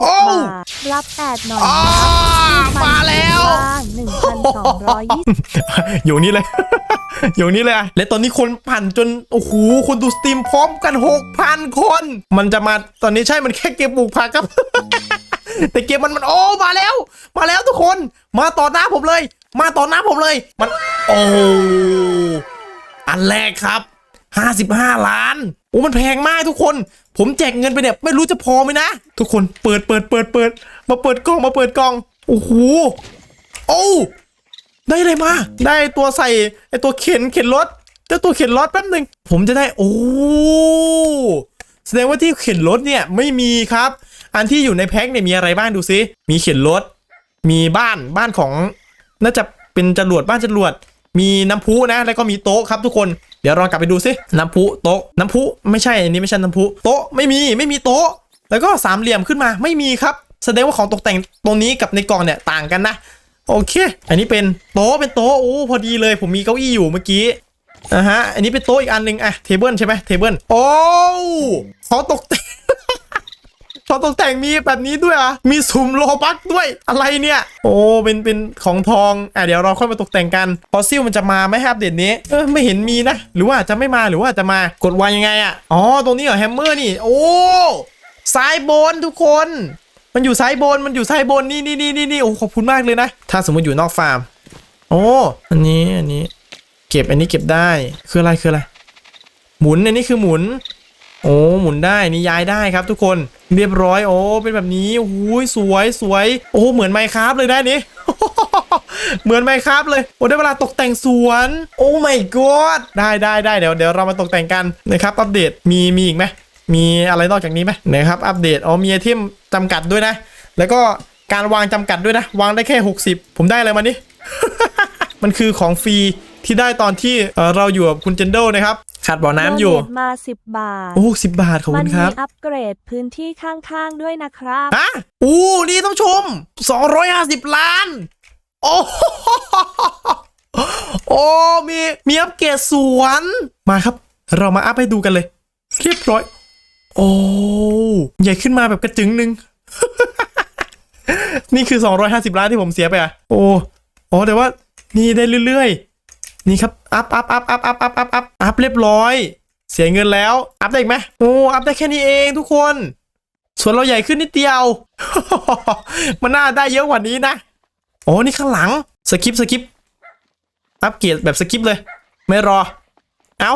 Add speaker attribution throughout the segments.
Speaker 1: โอ้
Speaker 2: บาท รับแปดหน่อย
Speaker 1: อ่ามาแล้ว
Speaker 2: หนึ่งพันสองร้อยยี่สิบ
Speaker 1: อยู่นี่เลย อยู่นี่เลยอะและตอนนี้คนผ่านจน โอ้โห คนดูสตรีมพร้อมกัน 6,000 คน มันจะมาตอนนี้ใช่มันแค่เกมปลูกผักครับ แต่เกมมันมันโอ้มาแล้ว มาแล้วทุกคน มาต่อหน้าผมเลย มาต่อหน้าผมเลย มัน โอ้อันแรกครับ 55 ล้าน โอ้มันแพงมากทุกคน ผมแจกเงินไปเนี่ยไม่รู้จะพอไหมนะ ทุกคนเปิดเปิดเปิดเปิด มาเปิดกล้องมาเปิดกล้องโอ้โหโอ้ได้อะไรมา ได้ตัวใส่ไอตัวเข็นเข็นรถเจ้าตัวเข็นรถแป๊บหนึ่งผมจะได้โอ้แสดงว่าที่เข็นรถเนี่ยไม่มีครับ อันที่อยู่ในแพ็คเนี่ยมีอะไรบ้างดูซิมีเข็นรถ มีบ้านบ้านของน่าจะเป็นจรวดบ้านจรวด มีน้ำพุนะ แล้วก็มีโต๊ะครับทุกคน เดี๋ยวลองกลับไปดูซิน้ำพุโต๊ะน้ำพุไม่ใช่อันนี้ไม่ใช่น้ำพุโต๊ะไม่มีไม่มีโต๊ะ แล้วก็สามเหลี่ยมขึ้นมาไม่มีครับแสดงว่าของตกแต่งตรงนี้กับในกล่องเนี่ยต่างกันนะโอเค อันนี้เป็นโต๊ะเป็นโต๊ะโอ้พอดีเลย ผมมีเก้าอี้อยู่เมื่อกี้นะฮะอันนี้เป็นโต๊ะอีกอันหนึ่งอะเทเบิลใช่ไหมเทเบิลโอ้ของตกแต่งของ ตกแต่งมีแบบนี้ด้วยอะมีสุ่มโลบักด้วยอะไรเนี่ย โอ้เป็นเป็นของทองอะเดี๋ยวเราค่อยมาตกแต่งกันฟอสซิลมันจะมาไหมครับเด็ดนี้เออไม่เห็นมีนะ หรือว่าจะไม่มาหรือว่าจจะมากดวางยังไงอะอ๋อตรงนี้เหรอแฮมเมอร์นี่ โอ้ซ้ายบนทุกคน มันอยู่ซ้ายบนมันอยู่ซ้ายบนนี่นี่นี่นี่นี่โอ้ขอบคุณมากเลยนะ ถ้าสมมติอยู่นอกฟาร์ม โอ้อันนี้อันนี้ เก็บอันนี้เก็บได้คืออะไรคืออะไรหมุนอันนี้คือหมุน โอ้หมุนได้นี่ย้ายได้ครับทุกคนเรียบร้อยโอ้เป็นแบบนี้โอ้โหสวยสวยโอ้เหมือนไมค์ครับเลยได้นี่เหมือนไมค์ครับเลย โอ้ได้เวลาตกแต่งสวน โอ้ my god ได้ได้ได้เดี๋ยวเดี๋ยวเรามาตกแต่งกันนะครับ อัปเดตมีมีอีกไหมมีอะไรนอกจากนี้ไหมนะครับ อัปเดตอ๋อมีไอเทมจำกัดด้วยนะ แล้วก็การวางจำกัดด้วยนะ วางได้แค่ 60 ผมได้อะไรมานี่มันคือของฟรี ที่ได้ตอนที่เอ่อเราอยู่กับคุณเจนโดนะครับขาดบ่อน้ำอยู่
Speaker 2: โดเนทมาสิบบาท
Speaker 1: โอ้สิบบาทขอบ
Speaker 2: มั
Speaker 1: คุณ
Speaker 2: มี
Speaker 1: ครับ
Speaker 2: อัปเกรดพื้นที่ข้างๆด้วยนะครับ
Speaker 1: ฮะอู้นี่ต้องชม250ล้าน โอ้โอ้มีมีอัปเกรดสวนมาครับ เรามาอัพให้ดูกันเลย เรียบร้อย โอ้ใหญ่ขึ้นมาแบบกระจึงหนึ่งนี่คือ 250 ล้านที่ผมเสียไปอะ โอ้โอ้แต่ว่านี่ได้เรื่อยๆ นี่ครับ อัพอัพอัพอัพอัพอัพอัพอัพอัพเรียบร้อย เสียเงินแล้ว อัพได้อีกไหมโอ้ อัพได้แค่นี้เองทุกคน ส่วนเราใหญ่ขึ้นนิดเดียว มันน่าได้เยอะกว่านี้นะ โอ้นี่ข้างหลัง สกิปสกิปอัพเกียร์แบบสกิปเลย ไม่รอ เอา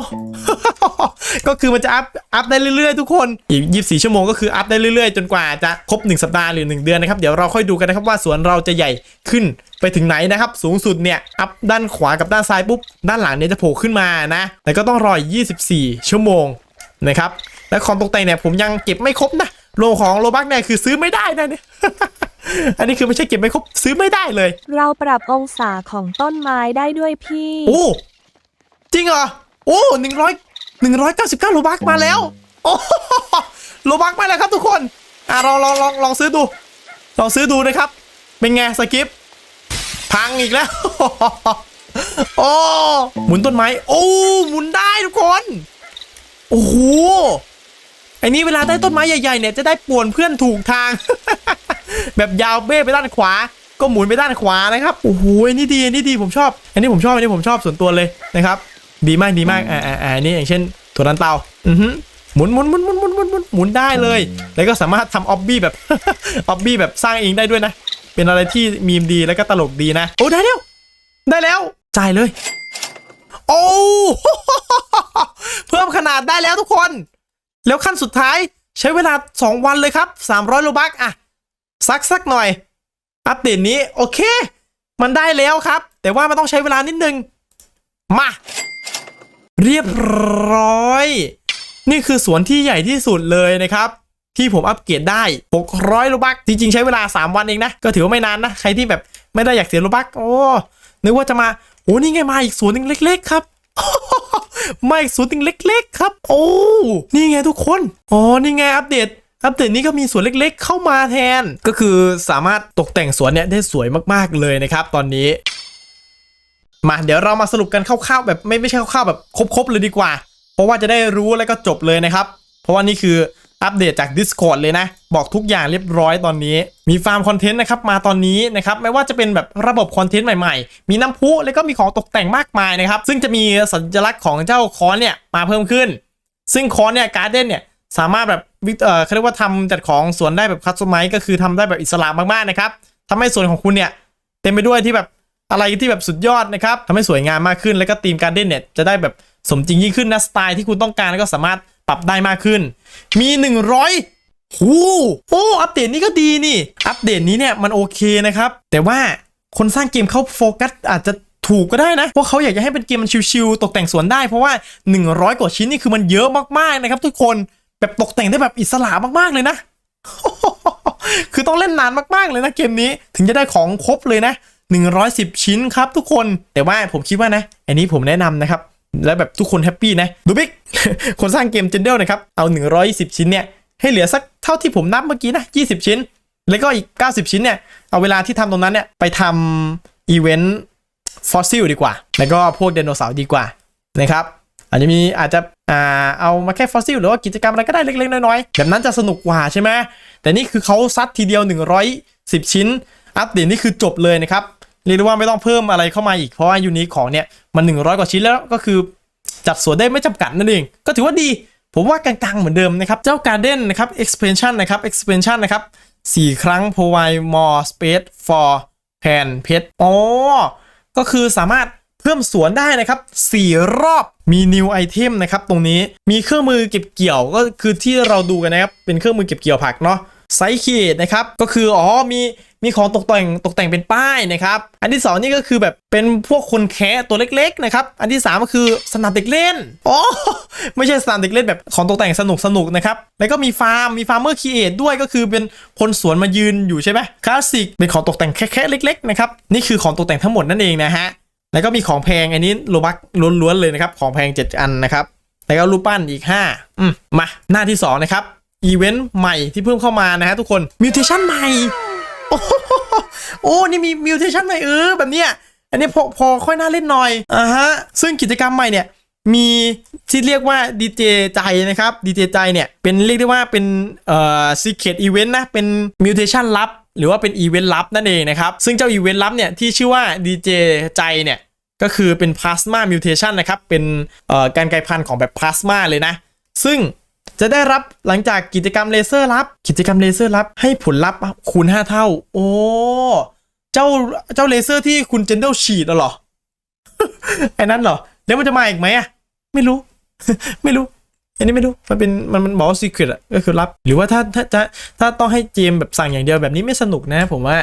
Speaker 1: ก็คือมันจะอัพ อัพได้เรื่อยๆ ทุกคน อีก 24 ชั่วโมงก็คืออัพได้เรื่อยๆ จนกว่าจะครบ 1 สัปดาห์หรือ 1 เดือนนะครับ เดี๋ยวเราค่อยดูกันนะครับว่าสวนเราจะใหญ่ขึ้นไปถึงไหนนะครับ สูงสุดเนี่ย อัพด้านขวากับด้านซ้ายปุ๊บ ด้านหลังเนี่ยจะโผล่ขึ้นมานะ แต่ก็ต้องรออีก24 ชั่วโมงนะครับ และของตกแต่งเนี่ยผมยังเก็บไม่ครบนะโลของโลบักเนี่ยคือซื้อไม่ได้นะเนี่ยอันนี้คือไม่ใช่เก็บไม่ครบซื้อไม่ได้เลย
Speaker 2: เราปรับองศาของต้นไม้ได้ด้วยพี่
Speaker 1: โอ้ จริงเหรอ โอ้หนึ่งร้อยหนึ่งร้อยเก้าสิบเก้าโลบักมาแล้ว โอ้โลบักมาแล้วครับทุกคน อะลองลองลองลองซื้อดู ลองซื้อดูนะครับ เป็นไงสกิป พังอีกแล้ว โอ้หมุนต้นไม้ โอ้หมุนได้ทุกคน โอ้โหไอ้นี่เวลาได้ต้นไม้ใหญ่ๆเนี่ยจะได้ป่วนเพื่อนถูกทาง แบบยาวเบ้ไปด้านขวา ก็หมุนไปด้านขวานะครับ โอ้โหอันนี้ดีอันนี้ดีผมชอบ อันนี้ผมชอบอันนี้ผมชอบส่วนตัวเลยนะครับ ดีมากดีมากอ่าอ่าอ่าอันนี่อย่างเช่นถั่วลันเตาอือฮึหมุนหมุนหมุนหมุนหมุนหมุนหมุนหมุนได้เลย แล้วก็สามารถทำออบบี้แบบออบบี้แบบสร้างเองได้ด้วยนะ เป็นอะไรที่มีมดีแล้วก็ตลกดีนะ โอ้ได้แล้วได้แล้วจ่ายเลย โอ้เพิ่มขนาดได้แล้วทุกคน แล้วขั้นสุดท้ายใช้เวลา 2 วันเลยครับ 300โลบักอะสักสักหน่อย อัปเดตนี้โอเค มันได้แล้วครับ แต่ว่ามันต้องใช้เวลานิดนึง มา เรียบร้อย นี่คือสวนที่ใหญ่ที่สุดเลยนะครับที่ผมอัปเกรดได้ 600โลบัก จริง ๆ ใช้เวลา 3 วันเองนะ ก็ถือว่าไม่นานนะ ใครที่แบบไม่ได้อยากเสียโลบัก โอ้ นึกว่าจะมา โอ้ นี่ไงมาอีกสวนหนึงเล็ก ๆ ครับ มาอีกสวนหนึงเล็ก ๆ ครับ โอ้ นี่ไงทุกคน อ๋อ นี่ไงอัปเดต อัปเดตนี้ก็มีสวนเล็ก ๆ เข้ามาแทน ก็คือสามารถตกแต่งสวนเนี่ยได้สวยมากๆเลยนะครับ ตอนนี้ มาเดี๋ยวเรามาสรุปกันคร่าวๆแบบไม่ไม่ใช่คร่าวๆแบบครบๆเลยดีกว่า เพราะว่าจะได้รู้แล้วก็จบเลยนะครับ เพราะว่านี่คืออัปเดตจาก Discord เลยนะ บอกทุกอย่างเรียบร้อยตอนนี้ มีฟาร์มคอนเทนต์นะครับมาตอนนี้นะครับไม่ว่าจะเป็นแบบระบบคอนเทนต์ใหม่ๆ มีน้ำพุแล้วก็มีของตกแต่งมากมายนะครับ ซึ่งจะมีสัญลักษณ์ของเจ้าคอนเนี่ยมาเพิ่มขึ้น ซึ่งคอนเนี่ยการ์เด้นเนี่ยสามารถแบบวิเออเขาเรียกว่าทำจัดของสวนได้แบบคัสตอมไมก็คือทำได้แบบอิสระมากๆนะครับทำให้สวนของคุณเนี่ยเต็มไปด้วยที่แบบ อะไรที่แบบสุดยอดนะครับทำให้สวยงามมากขึ้น แล้วก็ทีมการเด้นเนี่ยจะได้แบบสมจริงยิ่งขึ้นนะสไตล์ที่คุณต้องการแล้วก็สามารถปรับได้มากขึ้น มี 100หูโอ้อัปเดตนี้ก็ดีนี่ อัปเดตนี้เนี่ยมันโอเคนะครับ แต่ว่าคนสร้างเกมเขาโฟกัสอาจจะถูกก็ได้นะเพราะเขาอยากจะให้เป็นเกมมันชิวๆตกแต่งสวนได้เพราะว่า 100 กว่าชิ้นนี่คือมันเยอะมากๆนะครับ ทุกคนแบบตกแต่งได้แบบอิสระมากๆเลยนะ คือต้องเล่นนานมากๆเลยนะเกมนี้ถึงจะได้ของครบเลยนะ 110 ชิ้นครับทุกคน แต่ว่าผมคิดว่านะ อันนี้ผมแนะนำนะครับ แล้วแบบทุกคนแฮปปี้นะ ดูบิ๊ก คนสร้างเกมเจนเดลนะครับ เอา120ชิ้นเนี่ย ให้เหลือสักเท่าที่ผมนับเมื่อกี้นะ 20 ชิ้น แล้วก็อีก 90 ชิ้นเนี่ย เอาเวลาที่ทำตรงนั้นเนี่ย ไปทำอีเวนต์ฟอสซิลดีกว่า แล้วก็พวกไดโนเสาร์ดีกว่านะครับอาจจะมีอาจจะอ่าเอามาแค่ฟอสซิลหรือว่ากิจกรรมอะไรก็ได้เล็กๆ น้อยๆ แบบนั้นจะสนุกกว่าใช่ไหมแต่นี่คือเขาซัดทีเดียว 110 ชิ้น อัปเดตนี่คือจบเลยนะครับ เรียกได้ว่าไม่ต้องเพิ่มอะไรเข้ามาอีกเพราะว่ายูนิคของเนี่ยมัน 100 กว่าชิ้นแล้วก็คือจัดสวนได้ไม่จำกัดนั่นเอง ก็ถือว่าดี ผมว่ากลางๆเหมือนเดิมนะครับ เจ้า Garden นะครับ expansion นะครับ expansion นะครับ 4 ครั้ง provide more space for pan pet อ๋อ ก็คือสามารถเพิ่มสวนได้นะครับ 4 รอบมี new item นะครับ ตรงนี้มีเครื่องมือเก็บเกี่ยวก็คือที่เราดูกันนะครับ เป็นเครื่องมือเก็บเกี่ยวผักเนาะ ไซคีดนะครับ ก็คืออ๋อมีมีของตกแต่งตกแต่งเป็นป้ายนะครับ อันที่ 2 นี่ก็คือแบบเป็นพวกคนแคะตัวเล็กๆนะครับ อันที่ 3 ก็คือสนามเด็กเล่น อ๋อ ไม่ใช่สนามเด็กเล่นแบบของตกแต่งสนุกสนุกๆนะครับ แล้วก็มีฟาร์ม มีฟาร์มเมอร์คีเอทด้วยก็คือเป็นคนสวนมายืนอยู่ใช่ไหมคลาสสิก เป็นของตกแต่งแค่ๆเล็กๆนะครับ นี่คือของตกแต่งทั้งหมดนั่นเองนะฮะ แล้วก็มีของแพงอันนี้โลบักล้วนๆเลยนะครับ ของแพง 7 อันนะครับ แล้วก็รูปปั้นอีก5อืมมาหน้าที่2นะครับ อีเวนต์ใหม่ที่เพิ่มเข้ามานะฮะทุกคนมิวเทชันใหม่ โอ้โหโอ้นี่มีมิวเทชันใหม่เออแบบเนี้ยอันนี้พอพอค่อยน่าเล่นหน่อยอ่าฮะซึ่งกิจกรรมใหม่เนี่ยมีที่เรียกว่าดีเจใจนะครับดีเจใจเนี่ยเป็นเรียกได้ว่าเป็นเอ่อซีเค t อีเวนต์นะเป็นมิวเทชันลับ หรือว่าเป็นอีเวนต์ลับนั่นเองนะครับ ซึ่งเจ้าอีเวนต์ลับเนี่ยที่ชื่อว่าดีเจใจเนี่ยก็คือเป็นพลาสมามิวเทชันนะครับเป็นเอ่อการกลายพันธุ์ของแบบพลาสมาเลยนะ ซึ่ง จะได้รับหลังจากกิจกรรมเลเซอร์ลับ กิจกรรมเลเซอร์ลับให้ผลลัพธ์คูณ 5 เท่า โอ้ เจ้าเจ้าเลเซอร์ที่คุณเจนเดลฉีดเหรอไอ้นั้นเหรอ แล้วมันจะมาอีกไหมอะ ไม่รู้ ไม่รู้อันนี้ไม่รู้ มันเป็นมันมันบอกว่าซีเครตอะก็คือลับ หรือว่าถ้าถ้าจะถ้าต้องให้เจมแบบสั่งอย่างเดียวแบบนี้ไม่สนุกนะ ผมว่า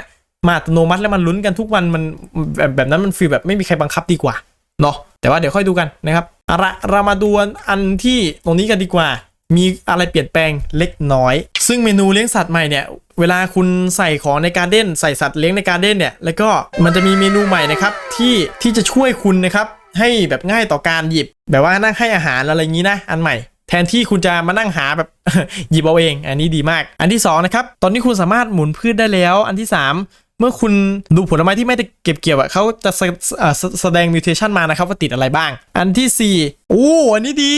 Speaker 1: มาอัตโนมัติแล้วมันลุ้นกันทุกวันมันแบบแบบนั้นมันฟีลแบบไม่มีใครบังคับดีกว่าเนาะแต่ว่าเดี๋ยวค่อยดูกันนะครับอะเรามาดูอันที่ตรงนี้กันดีกว่า มีอะไรเปลี่ยนแปลงเล็กน้อย ซึ่งเมนูเลี้ยงสัตว์ใหม่เนี่ยเวลาคุณใส่ของในการเด้นใส่สัตว์เลี้ยงในการเด้นเนี่ยแล้วก็มันจะมีเมนูใหม่นะครับที่ที่จะช่วยคุณนะครับให้แบบง่ายต่อการหยิบ แบบว่านั่งให้อาหารอะไรอย่างนี้นะอันใหม่ แทนที่คุณจะมานั่งหาแบบหยิบเอาเอง อันนี้ดีมาก อันที่สองนะครับตอนนี้คุณสามารถหมุนพืชได้แล้ว อันที่สาม เมื่อคุณดูผลไม้ที่ไม่ได้เก็บเกี่ยวอะเขาจะแสเอ่อแสดงมิวเทชันมานะครับว่าติดอะไรบ้าง อันที่สี่โอ้อันนี้ดี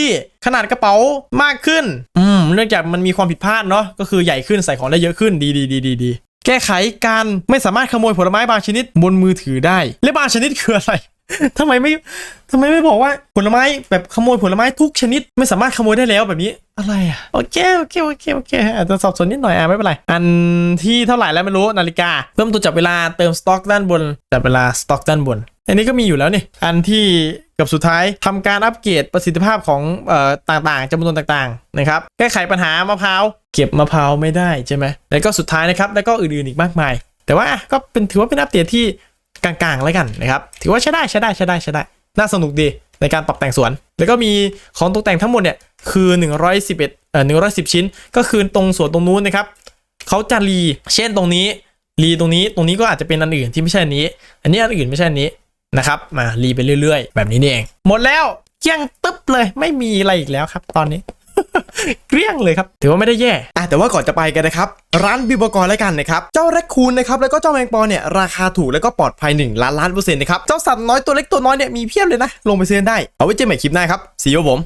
Speaker 1: ขนาดกระเป๋ามากขึ้น อืมเนื่องจากมันมีความผิดพลาดเนาะก็คือใหญ่ขึ้นใส่ของได้เยอะขึ้นดีดีดีดีดีแก้ไขการไม่สามารถขโมยผลไม้บางชนิดบนมือถือได้ และบางชนิดคืออะไรทำไมไม่ทำไมไม่บอกว่าผลไม้แบบขโมยผลไม้ทุกชนิดไม่สามารถขโมยได้แล้วแบบนี้ อะไรอะโอเคโอเคโอเคโอเคอาจจะสอบสวนนิดหน่อยอะไม่เป็นไร อันที่เท่าไหร่แล้วไม่รู้นาฬิกา เพิ่มตัวจับเวลาเติมสต็อกด้านบนจับเวลาสต็อกด้านบน อันนี้ก็มีอยู่แล้วนี่ อันที่เกับสุดท้ายทำการอัปเกรดประสิทธิภาพของเอ่อต่างๆจำนวนต่างๆนะครับแก้ไขปัญหามะพร้าวเก็บมะพร้าวไม่ได้ใช่ไหมแล้วก็สุดท้ายนะครับแล้วก็อื่นๆอีกมากมาย แต่ว่าก็เป็นถือว่าเป็นอัปเดตที่กลางๆแล้วกันนะครับถือว่าใช้ได้ใช้ได้ใช้ได้ใช้ได้น่าสนุกดี ในการปรับแต่งสวน แล้วก็มีของตกแต่งทั้งหมดเนี่ยคือ 111เอ่อ110 ชิ้น ก็คือตรงสวนตรงนู้นนะครับเขาจะรีเช่นตรงนี้รีตรงนี้ตรงนี้ก็อาจจะเป็นอันอื่นที่ไม่ใช่อันนี้ อันนี้อันอื่นไม่ใช่อันนี้นะครับมารีไปเรื่อย ๆ แบบนี้นี่เอง หมดแล้วเกี้ยงตึ๊บเลยไม่มีอะไรอีกแล้วครับ ตอนนี้ เกลี้ยงเลยครับ ถือว่าไม่ได้แย่
Speaker 3: อะแต่ว่าก่อนจะไปกันนะครับ ร้านบิบกรแล้วกันนะครับ เจ้าแรคคูนนะครับ แล้วก็เจ้าแมงปอเนี่ย ราคาถูกแล้วก็ปลอดภัย 1 ล้านล้านเปอร์เซ็นต์นะครับ เจ้าสัตว์น้อยตัวเล็กตัวน้อยเนี่ยมีเพียบเลยนะ ลงไปซื้อกันได้ เอาไว้เจอกันใหม่คลิปหน้าครับ สีวผม